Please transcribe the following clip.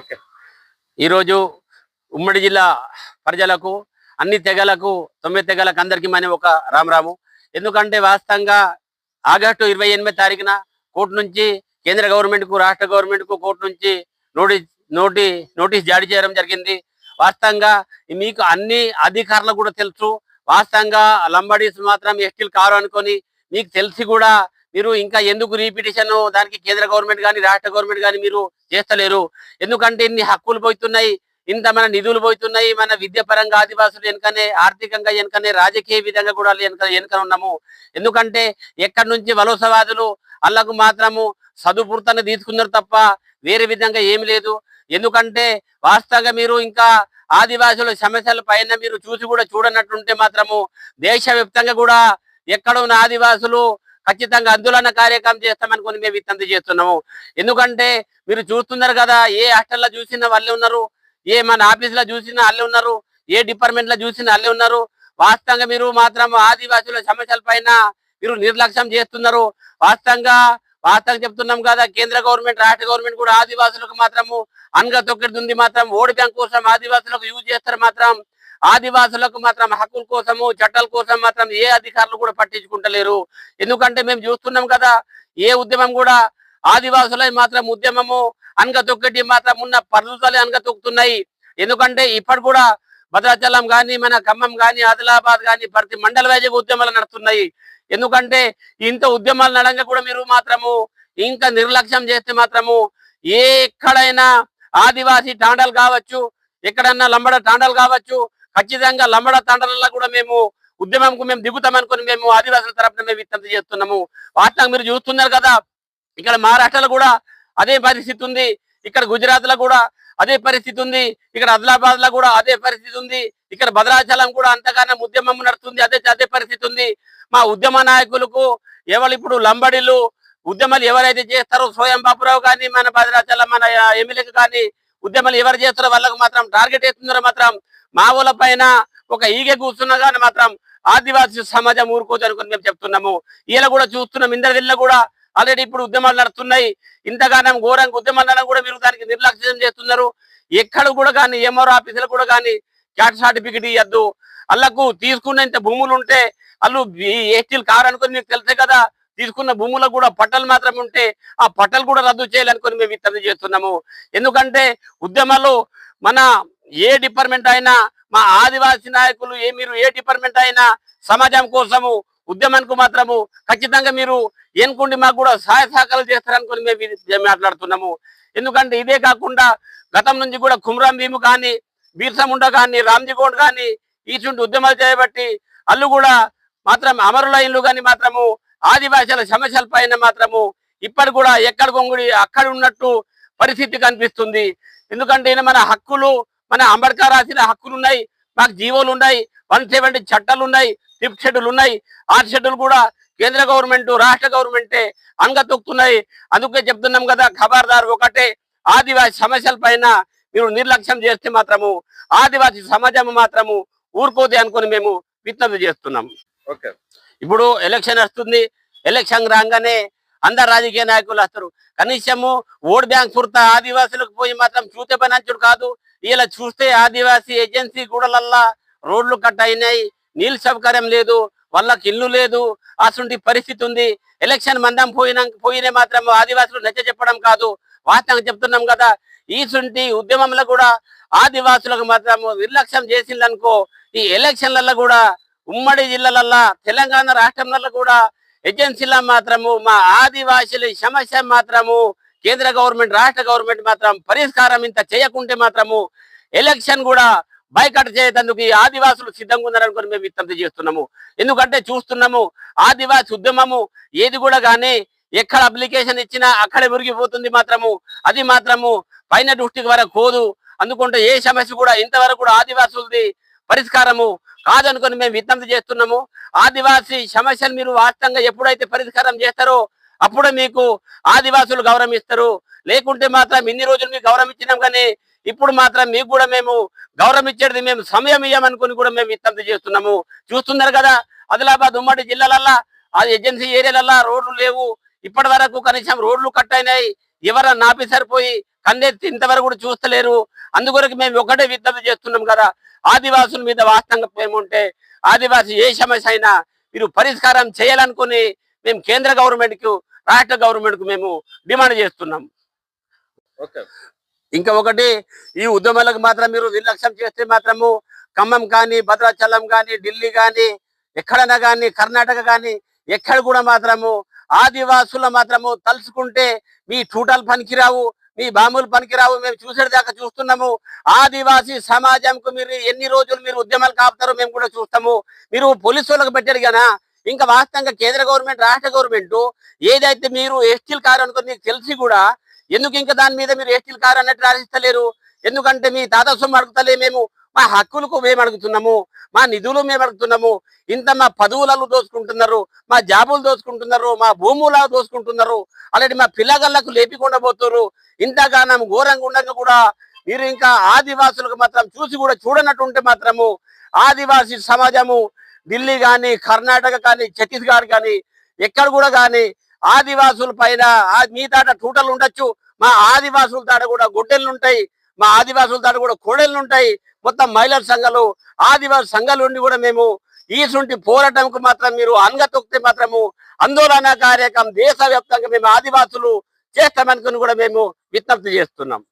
Okay. ఈరోజు ఉమ్మడి జిల్లా ప్రజలకు అన్ని తెగలకు తొమ్మిది తెగలకు అందరికీ మన ఒక రామరాము. ఎందుకంటే వాస్తవంగా ఆగస్టు ఇరవై ఎనిమిది తారీఖున కోర్టు నుంచి కేంద్ర గవర్నమెంట్కు రాష్ట్ర గవర్నమెంట్కు కోర్టు నుంచి నోటీస్ నోటి నోటీస్ జారీ చేయడం జరిగింది. వాస్తవంగా మీకు అన్ని అధికారులకు కూడా తెలుసు. వాస్తవంగా లంబడీస్ మాత్రం ఎస్టీలు కారు అనుకొని మీకు తెలిసి కూడా మీరు ఇంకా ఎందుకు రీపిటిషన్ దానికి కేంద్ర గవర్నమెంట్ కానీ రాష్ట్ర గవర్నమెంట్ కానీ మీరు చేస్తలేరు? ఎందుకంటే ఇన్ని హక్కులు పోతున్నాయి ఇంత మన నిధులు పోతున్నాయి మన విద్య పరంగా ఆదివాసులు వెనుకనే ఆర్థికంగా వెనుకనే రాజకీయ విధంగా కూడా వెనుక వెనుక ఉన్నాము. ఎందుకంటే ఎక్కడి నుంచి వలసవాదులు అల్లకు మాత్రము సదుపూర్తంగా తీసుకున్నారు తప్ప వేరే విధంగా ఏమి లేదు. ఎందుకంటే వాస్తవంగా మీరు ఇంకా ఆదివాసుల సమస్యల పైన మీరు చూసి కూడా చూడనట్టుంటే మాత్రము దేశవ్యాప్తంగా కూడా ఎక్కడ ఉన్న ఆదివాసులు ఖచ్చితంగా ఆందోళన కార్యక్రమం చేస్తామనుకుని మేము ఇంత చేస్తున్నాము. ఎందుకంటే మీరు చూస్తున్నారు కదా ఏ హాస్టల్లో చూసినా వాళ్ళే ఉన్నారు ఏ మన ఆఫీసులో చూసినా వాళ్ళే ఉన్నారు ఏ డిపార్ట్మెంట్లో చూసినా వాళ్ళే ఉన్నారు. వాస్తవంగా మీరు మాత్రం ఆదివాసుల సమస్యల పైన మీరు నిర్లక్ష్యం చేస్తున్నారు. వాస్తవంగా వాస్తవంగా చెప్తున్నాం కదా కేంద్ర గవర్నమెంట్ రాష్ట్ర గవర్నమెంట్ కూడా ఆదివాసులకు మాత్రము అనగా తొక్కెడుతుంది మాత్రం. ఓడి బ్యాంక్ కోసం ఆదివాసులకు యూజ్ చేస్తారు మాత్రం. ఆదివాసులకు మాత్రం హక్కుల కోసము చట్టాల కోసం మాత్రం ఏ అధికారులు కూడా పట్టించుకుంటలేరు. ఎందుకంటే మేము చూస్తున్నాం కదా ఏ ఉద్యమం కూడా ఆదివాసులై మాత్రం ఉద్యమము అనగతొక్కటి మాత్రం ఉన్న పద్ధతులే అనగతొక్కుతున్నాయి ఎందుకంటే ఇప్పటి కూడా భద్రాచలం కానీ మన ఖమ్మం కానీ ఆదిలాబాద్ కానీ ప్రతి మండల వైద్య ఉద్యమాలు నడుస్తున్నాయి. ఎందుకంటే ఇంత ఉద్యమాలు నడంగా కూడా మీరు మాత్రము ఇంకా నిర్లక్ష్యం చేస్తే మాత్రము ఏ ఎక్కడైనా ఆదివాసీ తాండాలు కావచ్చు ఎక్కడన్నా లంబడ తాండాలు కావచ్చు ఖచ్చితంగా లంబడ తండ్రులలో కూడా మేము ఉద్యమంకు మేము దిగుతామనుకుని మేము ఆదివాసుల తరపున మేము విత్తంత చేస్తున్నాము. వాస్తవంగా మీరు చూస్తున్నారు కదా ఇక్కడ మహారాష్ట్రలో కూడా అదే పరిస్థితి ఉంది ఇక్కడ గుజరాత్లో కూడా అదే పరిస్థితి ఉంది ఇక్కడ ఆదిలాబాద్లో కూడా అదే పరిస్థితి ఉంది ఇక్కడ భద్రాచలం కూడా అంతగానో ఉద్యమం నడుస్తుంది అదే అదే పరిస్థితి ఉంది. మా ఉద్యమ నాయకులకు ఎవరు ఇప్పుడు లంబడిలు ఉద్యమాలు ఎవరైతే చేస్తారో స్వయం బాపురావు కానీ మన భద్రాచలం మన ఎమ్మెల్యేకి కానీ ఉద్యమాలు ఎవరు చేస్తారో వాళ్ళకు మాత్రం టార్గెట్ వేస్తున్నారో మాత్రం మా ఊళ్ళ పైన ఒక ఈగ కూర్చున్నదాన్ని మాత్రం ఆదివాసీ సమాజం ఊరుకోదు అనుకుని మేము చెప్తున్నాము. ఈయన కూడా చూస్తున్నాం ఇంద్రదిల్ల కూడా ఆల్రెడీ ఇప్పుడు ఉద్యమాలు నడుస్తున్నాయి. ఇంతగానం ఘోరంగా ఉద్యమాలు నడడం కూడా మీరు దానికి నిర్లక్ష్యం చేస్తున్నారు. ఎక్కడ కూడా కానీ ఎంఆర్ ఆఫీసులు కూడా కానీ క్యాట్ సర్టిఫికెట్ ఇవ్వద్దు వాళ్ళకు తీసుకున్నంత భూములు ఉంటే వాళ్ళు ఎస్టీలు కారు అనుకుని మీకు తెలుసే కదా తీసుకున్న భూములకు కూడా పట్టలు మాత్రం ఉంటే ఆ పట్టలు కూడా రద్దు చేయాలనుకుని మేము విత్తనం చేస్తున్నాము. ఎందుకంటే ఉద్యమాలు మన ఏ డిపార్ట్మెంట్ అయినా మా ఆదివాసీ నాయకులు ఏ మీరు ఏ డిపార్ట్మెంట్ అయినా సమాజం కోసము ఉద్యమానికి మాత్రము ఖచ్చితంగా మీరు ఎన్నుకుండి మాకు కూడా సహాయ సహకారాలు చేస్తారనుకుని మేము మాట్లాడుతున్నాము. ఎందుకంటే ఇదే కాకుండా గతం నుంచి కూడా కుమ్రాం భీము కానీ బీర్సముండ కానీ రామ్జీగోడ్ కానీ ఇటువంటి ఉద్యమాలు చేయబట్టి అల్లు కూడా మాత్రం అమరుల ఇల్లు కానీ మాత్రము ఆదివాసీల సమస్యల పైన మాత్రము ఇప్పటి కూడా ఎక్కడ కొంగుడి అక్కడ ఉన్నట్టు పరిస్థితి కనిపిస్తుంది. ఎందుకంటే ఈయన మన హక్కులు మన అంబేద్కర్ రాసిన హక్కులు ఉన్నాయి మాకు జీవోలు ఉన్నాయి వన్ సెవెంటీ చట్టాలు ఉన్నాయి ఫిఫ్త్ షెడ్యూల్ ఉన్నాయి. ఆరు షెడ్యూల్ కూడా కేంద్ర గవర్నమెంట్ రాష్ట్ర గవర్నమెంటే అంగతొక్కుతున్నాయి. అందుకే చెప్తున్నాం కదా ఖబర్దార్ ఒకటే ఆదివాసీ సమస్యల పైన మీరు నిర్లక్ష్యం చేస్తే మాత్రము ఆదివాసీ సమాజం మాత్రము ఊరుకోతే అనుకుని మేము విజ్ఞప్తి చేస్తున్నాం. ఓకే. ఇప్పుడు ఎలక్షన్ వస్తుంది ఎలక్షన్ రాగానే అందరు రాజకీయ నాయకులు వస్తారు. కనీసము ఓట్ బ్యాంక్ పుర్త ఆదివాసులకు పోయి మాత్రం చూతే పనంచుడు కాదు ఇలా చూస్తే ఆదివాసీ ఏజెన్సీ గూడలల్లా రోడ్లు కట్ అయినాయి నీళ్ళు సౌకర్యం లేదు వాళ్ళకి ఇల్లు లేదు అటువంటి పరిస్థితి ఉంది. ఎలక్షన్ మందం పోయినా పోయినే మాత్రం ఆదివాసులు నచ్చ చెప్పడం కాదు. వాస్తవంగా చెప్తున్నాం కదా ఈ సుంటి ఉద్యమంలో కూడా ఆదివాసులకు మాత్రం నిర్లక్ష్యం చేసిందనుకో ఈ ఎలక్షన్లలో కూడా ఉమ్మడి జిల్లాలల్లా తెలంగాణ రాష్ట్రంలో కూడా ఏజెన్సీల మాత్రము మా ఆదివాసుల సమస్య మాత్రము కేంద్ర గవర్నమెంట్ రాష్ట్ర గవర్నమెంట్ మాత్రం పరిష్కారం ఇంత చేయకుంటే మాత్రము ఎలక్షన్ కూడా బైకట్ చేసేందుకు ఈ ఆదివాసులు సిద్ధంగా ఉన్నారనుకొని మేము విజ్ఞప్తి చేస్తున్నాము. ఎందుకంటే చూస్తున్నాము ఆదివాసి ఉద్యమము ఏది కూడా కానీ ఎక్కడ అప్లికేషన్ ఇచ్చినా అక్కడే మురిగిపోతుంది మాత్రము. అది మాత్రము పైన దృష్టికి వరకు కోదు అందుకుంటే ఏ సమస్య కూడా ఇంతవరకు కూడా ఆదివాసులది పరిష్కారము కాదనుకొని మేము విజ్ఞప్తి చేస్తున్నాము. ఆదివాసీ సమస్యలు మీరు వాస్తవంగా ఎప్పుడైతే పరిష్కారం చేస్తారో అప్పుడే మీకు ఆదివాసులు గౌరవం ఇస్తారు లేకుంటే మాత్రం ఇన్ని రోజులు మీకు గౌరవం ఇచ్చినాం కానీ ఇప్పుడు మాత్రం మీకు కూడా మేము గౌరవం ఇచ్చేది మేము సమయం ఇయ్యమనుకుని కూడా మేము విజ్ఞప్తి చేస్తున్నాము. చూస్తున్నారు కదా ఆదిలాబాద్ ఉమ్మడి జిల్లాలల్లా ఆ ఏజెన్సీ ఏరియాలల్లా రోడ్లు లేవు. ఇప్పటి వరకు కనీసం రోడ్లు కట్ అయినాయి. ఎవరన్నా నాపి సరిపోయి కన్నెత్తి ఇంతవరకు కూడా చూస్తలేరు. అందుకొరకు మేము ఒకటే విజ్ఞప్తి చేస్తున్నాం కదా ఆదివాసుల మీద వాస్తవంగా ప్రేమ ఉంటే ఆదివాసి ఏ సమస్య అయినా మీరు పరిష్కారం చేయాలనుకుని మేము కేంద్ర గవర్నమెంట్కు రాష్ట్ర గవర్నమెంట్కు మేము డిమాండ్ చేస్తున్నాం. ఓకే. ఇంకా ఒకటి ఈ ఉద్యమాలకు మాత్రం మీరు నిర్లక్ష్యం చేస్తే మాత్రము ఖమ్మం కానీ భద్రాచలం కానీ ఢిల్లీ కానీ ఎక్కడైనా కానీ కర్ణాటక కానీ ఎక్కడ కూడా మాత్రము ఆదివాసుల మాత్రము తలుచుకుంటే మీ టూటాలు పనికిరావు మీ బాంబులు పనికిరావు మేము చూసేదాకా చూస్తున్నాము. ఆదివాసీ సమాజంకు మీరు ఎన్ని రోజులు మీరు ఉద్యమాలు కాపుతారో మేము కూడా చూస్తాము. మీరు పోలీసు వాళ్ళకి పెట్టారు కదా ఇంకా వాస్తవంగా కేంద్ర గవర్నమెంట్ రాష్ట్ర గవర్నమెంట్ ఏదైతే మీరు ఎస్టీల్ కారు అనుకుని మీకు తెలిసి కూడా ఎందుకు ఇంకా దాని మీద మీరు ఎస్టీల్ కారు అన్నట్టు రాసిస్తలేరు? ఎందుకంటే మీ తాత సొమ్ము అడుగుతలే మేము మా హక్కులకు మేము అడుగుతున్నాము మా నిధులు మేము అడుగుతున్నాము ఇంత మా పదవులలో దోచుకుంటున్నారు మా జాబులు దోచుకుంటున్నారు మా భూముల దోచుకుంటున్నారు అలాంటి మా పిల్లగళ్ళకు లేపికుండా పోతున్నారు ఇంతగానం ఘోరంగా ఉండగా కూడా మీరు ఇంకా ఆదివాసులకు మాత్రం చూసి కూడా చూడనట్టు ఉంటే మాత్రము ఆదివాసీ సమాజము ఢిల్లీ కానీ కర్ణాటక కానీ ఛత్తీస్గఢ్ కానీ ఎక్కడ కూడా కానీ ఆదివాసుల పైన మీ దాట టూటలు ఉండొచ్చు. మా ఆదివాసుల తాట కూడా గొడ్డెళ్ళు ఉంటాయి. మా ఆదివాసుల తాట కూడా కోడెళ్ళు ఉంటాయి. మొత్తం మహిళల సంఘాలు ఆదివాసి సంఘాలు ఉండి కూడా మేము ఈసుంటి పోరాటంకు మాత్రం మీరు అంగతొక్తే మాత్రము ఆందోళన కార్యక్రమం దేశవ్యాప్తంగా మేము ఆదివాసులు చేస్తామనుకుని కూడా మేము విజ్ఞప్తి చేస్తున్నాం.